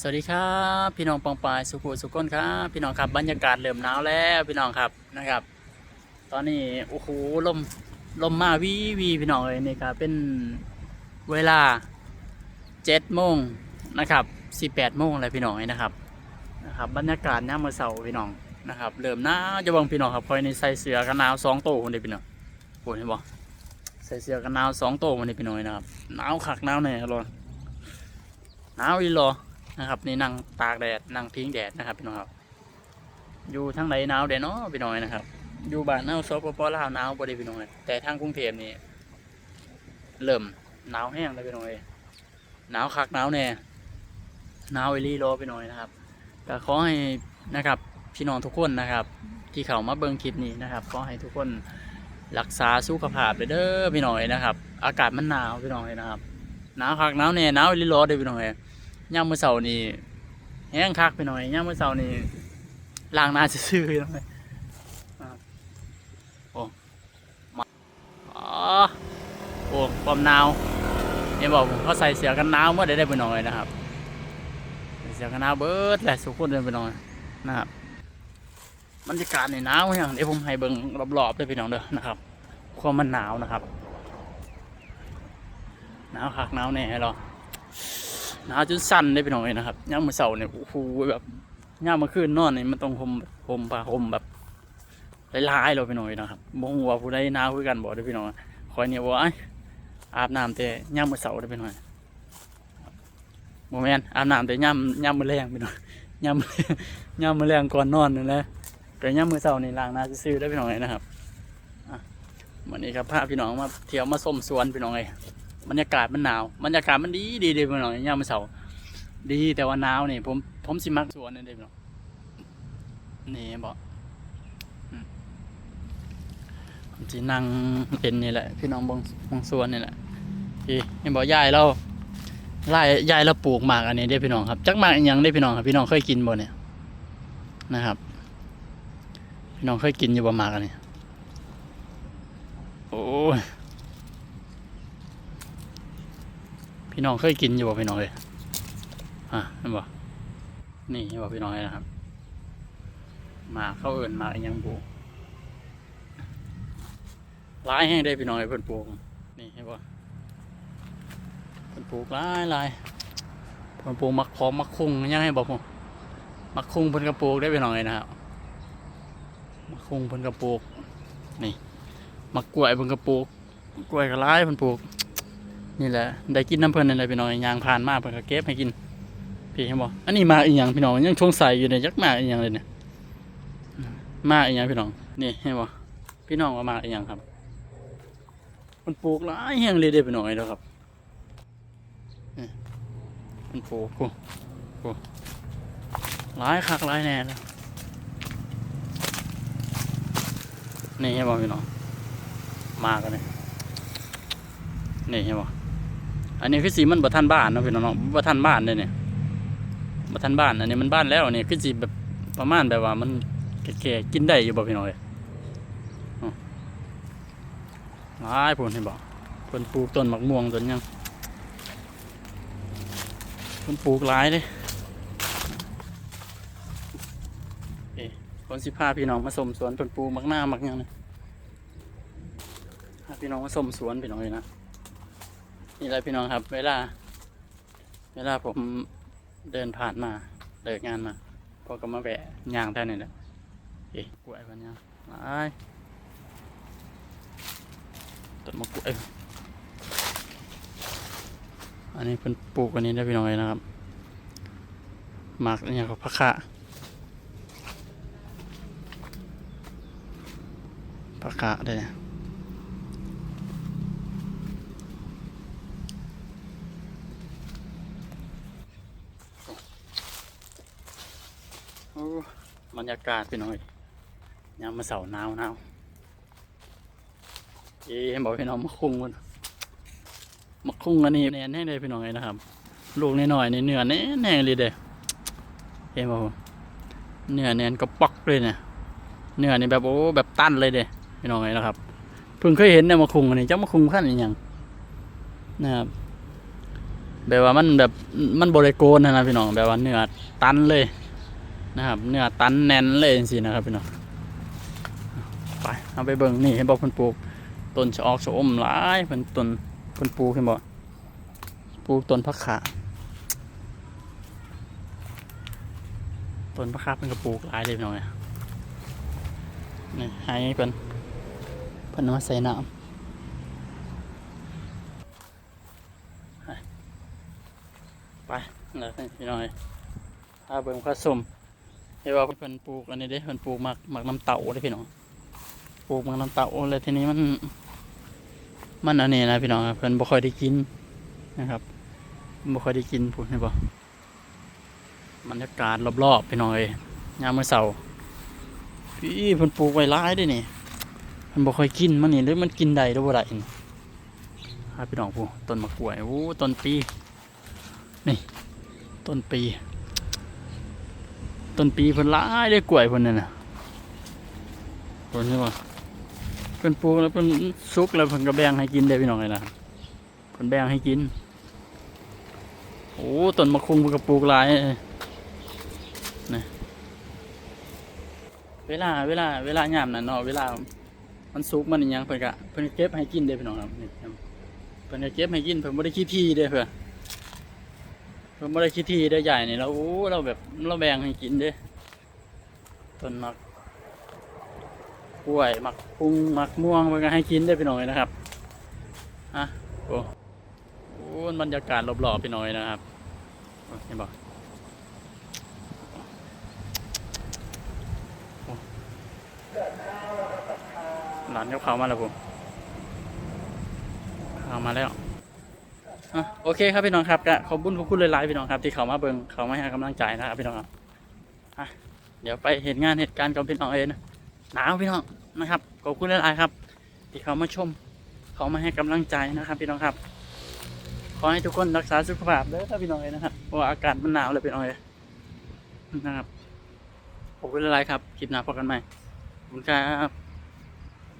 สวัสดีครับพี่น้องปองปายสุขุสุก้นครับพี่น้องครับบรรยากาศเริ่มหนาวแล้วพี่น้องครับนะครับ ตอนนี้โอ้โหลมลมมาวีวีพี่น้องเลยนี่ครับเป็นเวลาเจ็ดโมงนะครับสิบแปดโมงอะไรพี่น้องนะครับนะครับบรรยากาศย่ามมื้อเสาพี่น้องนะครับเริ่มหนาวจะบังพี่น้องครับคอยในใส่เสื้อกันหนาวสองโตวคนเดียวพี่น้องโอ้เห็นบ่ใส่เสื้อกันหนาวสองโตวคนเดียวพี่น้องนะครับหนาวคักหนาวแน่รอหนาวอีหรอ นะครับนี่นั่งตากแดดนั่งพิงแดดนะครับพี่น้องครับอยู่ทางไหนหนาวเดดเนาะพี่น้องนะครับ อยู่บ้านเฮาซปปลาวหนาวบ่ได้พี่น้องเอ้ยแต่ทางกรุงเทพนี่เริ่มหนาวแห้งแล้วพี่น้องเอ้ยหนาวคักหนาวแน่หนาวอีหลีโลพี่น้องเอ้ยนะครับก็ขอให้นะครับพี่น้องทุกคนนะครับ ที่เขามาเบิ่งคลิปนี้นะครับขอให้ทุกคนรักษาสุขภาพเด้อพี่น้องเอ้ยนะครับ อากาศมันหนาวพี่น้องเอ้ยนะครับหนาวคักหนาวแน่หนาวอีหลีโลเด้อพี่น้องเอ้ย ย่ามมือเสาร์นี่แห้งคักไปหน่อยย่ามมือเสาร์นี่ล้างหน้าซื่อๆหน่อยโอ้มาโอ้ความหนาวเห็นบอกผมเขาใส่เสื้อกันหนาวเมื่อได้ได้ไปหน่อยนะครับเสื้อกันหนาวเบิดแหละสุขุนเดินไปหน่อยนะครับบรรยากาศในหนาวอย่างเดี๋ยวผมให้เบิ่งรอบๆด้วยพี่น้องเด้อนะครับความมันหนาวนะครับ หนาวคักหนาวแน่หรอ หนาวจนสั่นได้พี่น้องเลยนะครับย่ามมื้อเสาร์เนี่ยโอ้โหแบบย่ามมื้อคืนนอนเนี่ยมันต้องห่มห่มผ้าห่มแบบหลายๆเลยพี่น้อยนะครับบ่ฮู้ว่าผู้ใดหนาวคือกันบ่เด้พี่น้องคอยเนี่ยว่าไอ้อาบน้ำแต่ย่ามมื้อเสาร์เด้อพี่น้องบ่แม่นอาบน้ำแต่ย่ามย่ามมื้อแรงพี่น้องย่ามมื้อย่ามมื้อแรงก่อนนอนนั่นแหละแต่ย่ามมื้อเสาร์นี่ล้างหน้าซื่อได้พี่น้องเลยนะครับวันนี้ครับพาพี่น้องมาเที่ยวมาส้มสวนพี่น้องเลย บรรยากาศมันหนาวบรรยากาศมันดีดีดีไปหน่อยยามมื้อเสาดีแต่ว่าหนาวนี่ผมผมสิมักสวนนี่เด้พี่น้องนี่บอกอืมผมสินั่งเป็นนี่แหละ พี่น้องบงบงสวนนี่แหละพี่นี่บอกยายเราไล่ยายเราปลูกหมากอันนี้ได้พี่น้องครับจักหมากยังได้พี่น้องครับพี่น้องเคยกินบ่เนี่ยนะครับ พี่น้องเคยกินอยู่บ่หมากอันนี้โอ้ย พี่น้องเคยกินอยู่บ่พี่น้องเลยอะเห็นบ่นี่เห็นบ่พี่น้องเลยนะครับ มาเข้าเอิ่นมาอีหยังบูร้ายแห้งได้พี่น้องเลยเพิ่นปลูกนี่เห็นบ่เพิ่นปลูกหลายลายเพิ่นปลูกมักพร้อมมักคุ้งยังให้บอกผมมักคุ้งเพิ่นกระปลูกได้พี่น้องเลยนะครับมักคุ้งเพิ่นกระปลูกนี่มักกล้วยเพิ่นกระปลูกกล้วยก็หลายเพิ่นปลูก นี่แหละได้กินน้ำเพลินอะไรพี่น้องยางผ่านมากเพิ่นก็เก็บให้กินพี่เห็นบ่อันนี้มาอีหยังพี่น้องยังช่วงใส่อยู่เนี่ยยักมาอีหยังเลยเนี่ยมาอีหยังพี่น้องนี่เห็นบ่พี่น้องว่ามาอีหยังครับ มันปลูกหลายแห่งเลยเด้อพี่น้องเด้อครับนี่มันปลูกกูกูหลายคักหลายแน่แล้วนี่เห็นบ่พี่น้องมากันเลยนี่เห็นบ่อั อันนี้คือสีมันบ่ทันบ้านเนาะพี่น้องบ่ทันบ้านเลยเนี่ยบ่ทันบ้าน อันนี้มันบ้านแล้วเนี่ยคือสีแบบประมาณแบบว่ามันแก่ๆกินได้อยู่บ่พี่น้องเอ้ยหลายพุ่นเห็นบ่เพิ่นปลูกต้นมะม่วงต้นยังเพิ่นปลูกหลายเด้เอ้คนสิพาพี่น้องมาชมสวนเพิ่นปลูกมักหน้ามักยังนี่พาพี่น้องมาชมสวนพี่น้องเลยนะ นี่แหละพี่น้องครับ เวลา เวลาผมเดินผ่านมาเลิกงานมาพอก็มาแวะย่างแท่นี่แหละเอ๊ะกล้วยพันยังไอ้ต้นมะกล้วยอันนี้เป็นปลูกอันนี้ได้พี่น้องเลยนะครับหมากเนี่ยเขาพักะพักะได้เนี่ย โอ้บรร ยากาศพี่น้อยยามมาเสาหนาวหนาวเอ๊บอกพี่น้องมาคุ้งมันมาคุ้งอันนี้แน่นแน่เลยพี่น้องเลยนะครับ ลูกน้อยๆในเนื้อแน่แน่เลยเด้เห็นบอกเนื้อแน่นก็ปอกเลยเนี่ยเนื้อนี่แบบโอ้แบบตั้นเลยเด้พี่น้องเลยนะครับเพิ่งเคยเห็นเนี่ยมาคุ้งอันนี้เจ้ามาคุ้งขั้นอย่างนะครับแบบว่ามันแบบมันบริโกนนะพี่น้องแบบว่าเนื้อตันเลย นะครับเนื้อตันแน่นเลยจริงๆนะครับพี่น้องไปเอาไปเบิ่งนี่เห็นบอกเพิ่นปลูกต้นชะออกชะอมหลายเพิ่นต้นเพิ่นปลูกเห็นบ่ปลูกต้นผักขาต้นผักขาเพิ่นก็ปลูกหลายเลยพี่น้องเนี่ยนี่ให้เพิ่นเพิ่นเอามาใส่น้ำไปแล้วพี่น้อยพาเบิ่งผสม เห็นว่าเพิ่นปลูกอันนี้เด้เพิ่นปลูกหมักหมักน้ำเต่าเด้พี่น้องปลูกหมักน้ำเต่าแล้วทีนี้มัน มันอันนี้นะพี่น้องเพิ่นบ่ค่อยได้กินนะครับบ่ค่อยได้กินพูดให้บ่บรรยากาศรอบๆพี่น้องเอ้ยยามมื้อเช้าพี่เพิ่นปลูกไว้หลายเด้นี่เพิ่นบ่ค่อยกินมันนี่หรือมันกินได้หรือบ่ได้นี่หาพี่น้องผู้ต้นมะกล้วยโอ้ต้นปี นี่ ต้นปี ต้นปีเพิ่นหลายได้กล้วยเพิ่นนั่นน่ะเพิ่นใช่ป่ะเพิ่นปลูกแล้วเพิ่นสุกแล้วเพิ่นก็แบ่งให้กินได้พี่น้องเลยนะเพิ่นแบ่งให้กินโอ้ต้นมะคุงเพิ่นก็ปลูกหลายนะเวลาเวลาเวลายามนั่นเนาะเวลา มันสุกมันอิหยังเพิ่นก็เพิ่นเก็บให้กินเด้พี่น้องครับนี่เพิ่นก็เก็บให้กินเพิ่นบ่ได้ขี้ที่เด้เพิ่น เราไม่ได้คิดทีได้ใหญ่เนี่ยเราโอ้เราแบบเราแบ่งให้กินเด้ต้นหมักกล้วยหมักพุงหมักม่วงมันก็ให้กินได้พี่น้อยนะครับอะโอ้โอ้บรรยากาศรอบๆพี่น้อยนะครับเห็นบ่โอ้หลานกับเขามาแล้วผมเขามาแล้ว อะโอเคครับพี่น้องครับก็ขอบคุณขอบคุณหลายๆพี่น้องครับ ที่เขามาเบิ่งเขามาให้กำลังใจนะครับพี่น้องครับอะเดี๋ยวไปเห็นงานเหตุการณ์กับพี่น้องเองนะหนาวพี่น้องนะครับขอบคุณหลายๆครับ ที่เขามาชม เขามาให้กำลังใจนะครับ พี่น้องครับ ขอให้ทุกคนรักษาสุขภาพเด้อพี่น้องเองนะครับเพราะว่าอากาศมันหนาวเลยพี่น้องเองนะครับขอบคุณหลายๆครับคลิปหน้าพบกันใหม่ขอบคุณครับ